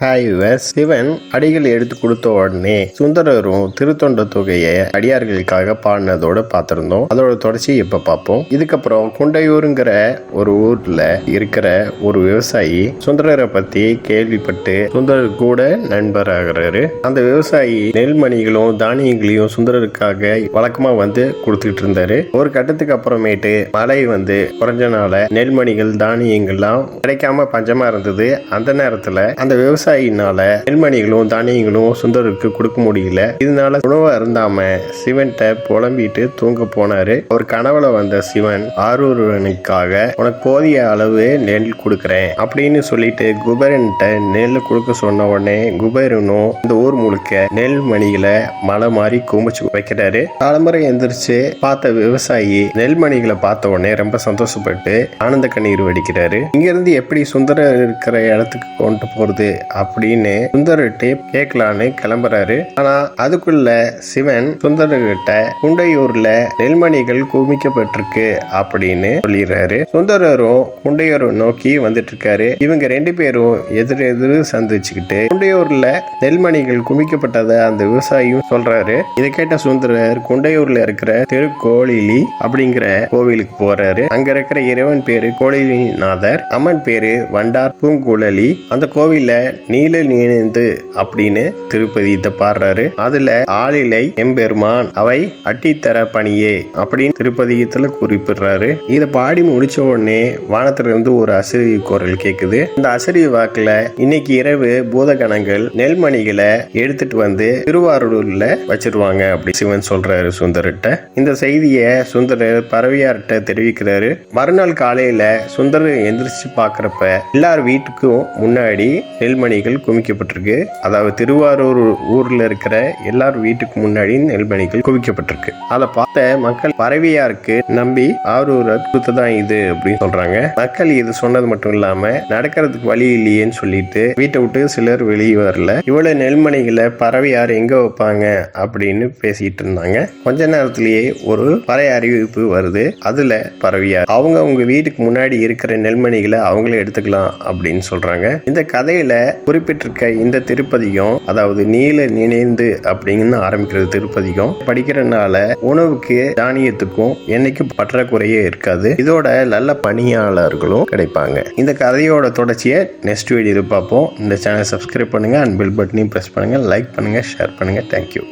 Hi Sivan அடிகள் எடுத்து கொடுத்த உடனே சுந்தரரும் திருத்தொண்ட தொகையை அடியார்களுக்காக பாடினதோட பார்த்திருந்தோம். அதோட தொடர்ச்சி இப்ப பார்ப்போம். இதுக்கப்புறம் குண்டையூருங்கிற ஒரு ஊர்ல இருக்கிற ஒரு விவசாயி சுந்தரரை பத்தி கேள்விப்பட்டு சுந்தரர் கூட நண்பராகிறாரு. அந்த விவசாயி நெல்மணிகளும் தானியங்களையும் சுந்தரருக்காக வழக்கமா வந்து கொடுத்துட்டு இருந்தாரு. ஒரு கட்டத்துக்கு அப்புறமேட்டு மழை வந்து குறைஞ்சனால நெல்மணிகள் தானியங்கள்லாம் கிடைக்காம பஞ்சமா இருந்தது. அந்த நேரத்துல அந்த விவசாயினால நெல்மணிகளும் தானியங்களும் சுந்தருக்கு கொடுக்க முடியல. இதனால உணவு அருந்தாம சிவன்கிட்ட புலம்பிட்டு தூங்க போனாரு. ஒரு கனவுல வந்த சிவன் ஆரூரனுக்காக உனக்கு போதிய அளவு நெல் கொடுக்குறேன் அப்படின்னு சொல்லிட்டு குபேரன்கிட்ட நெல் கொடுக்க சொன்ன உடனே குபேரனும் இந்த ஊர் முழுக்க நெல் மணிகளை மலை மாதிரி குமிச்சு வைக்கிறாரு. தலைமுறை எந்திரிச்சு பார்த்த விவசாயி நெல்மணிகளை பார்த்த உடனே ரொம்ப சந்தோஷப்பட்டு ஆனந்த கண்ணீர் வடிக்கிறாரு. இங்க இருந்து எப்படி சுந்தரர் இருக்கிற இடத்துக்கு கொண்டு போறது அப்படின்னு சுந்தர்கிட்ட கேட்கலான்னு கிளம்புறாரு. ஆனா அதுக்குள்ள சிவன் சுந்தரர்கிட்ட குண்டையூர்ல நெல்மணிகள் குவிக்கப்பட்டிருக்கு அப்படின்னு சொல்லிடுறாரு. சுந்தரரும் குண்டையூரும் நோக்கி வந்துட்டு இருக்காரு இவங்க ரெண்டு பேரும் எதிர் எதிர் சந்திச்சுக்கிட்டு குண்டையூர்ல நெல்மணிகள் குமிக்கப்பட்டதை அந்த விவசாயியும் சொல்றாரு. இதை கேட்ட சுந்தரர் குண்டையூர்ல இருக்கிற திருக்கோளிலி அப்படிங்கிற கோவிலுக்கு போறாரு. அங்க இருக்கிற இறைவன் பேரு கோளிலிநாதர் அம்மன் பேரு வண்டார் பூங்குழலி. அந்த கோவில்ல நீல நீந்து அப்படின்னு திருப்பதி இத பாடுறாரு. அதுல ஆளிலை எம்பெருமான் அவை அட்டித்தர பணியே அப்படின்னு திருப்பதியத்துல குறிப்பிடுறாரு. இத பாடி முடிச்ச உடனே வானத்துல இருந்து ஒரு அசிரி குரல் கேக்குது. இந்த அசிரி வாக்குல இன்னைக்கு இரவு பூதகணங்கள் நெல்மணிகளை எடுத்துட்டு வந்து திருவாரூர்ல வச்சிருவாங்க அப்படி சிவன் சொல்றாரு சுந்தர்கிட்ட இந்த செய்தியை சுந்தரர் பறவையார்கிட்ட தெரிவிக்கிறாரு. மறுநாள் காலையில சுந்தரர் எந்திரிச்சு பாக்குறப்ப எல்லார் வீட்டுக்கும் முன்னாடி நெல்மணி நெல்மணிகள் குவிக்கப்பட்டிருக்கு. அதாவது திருவாரூர் ஊர்ல இருக்கிற எல்லார் வீட்டுக்கு முன்னாடி நெல்மணிகள் குவிக்கப்பட்டிருக்கு. அதை பார்த்த மக்கள் பறவையாருக்கு நம்பி ஆரூர் அற்புதத்தை தான் இது அப்படின்னு சொல்றாங்க. மக்கள் இது சொன்னது மட்டும் இல்லாம நடக்கிறதுக்கு வழி இல்லையேன்னு சொல்லிட்டு வீட்டை விட்டு சிலர் வெளியே வரல. இவ்வளவு நெல்மணிகளை பறவையார் எங்க வைப்பாங்க அப்படின்னு பேசிட்டு இருந்தாங்க. கொஞ்ச நேரத்திலேயே ஒரு பறை அறிவிப்பு வருது. அதுல பறவையார் அவங்க அவங்க வீட்டுக்கு முன்னாடி இருக்கிற நெல்மணிகளை அவங்களே எடுத்துக்கலாம் அப்படின்னு சொல்றாங்க. இந்த கதையில குறிப்பிட்டிருக்க இந்த திருப்பதியும் அதாவது நீல நினைந்து அப்படின்னு ஆரம்பிக்கிறது திருப்பதியும் படிக்கிறனால உணவுக்கு தானியத்துக்கும் என்னைக்கும் பற்றாக்குறையே இருக்காது. இதோட நல்ல பணியாளர்களும் கிடைப்பாங்க. இந்த கதையோட தொடர்ச்சியை நெக்ஸ்ட் வீடியோ பார்ப்போம். இந்த சேனல் சப்ஸ்கிரைப் பண்ணுங்க அண்ட் பில் பட்டனையும் ப்ரெஸ் பண்ணுங்க லைக் பண்ணுங்க ஷேர் பண்ணுங்க. Thank you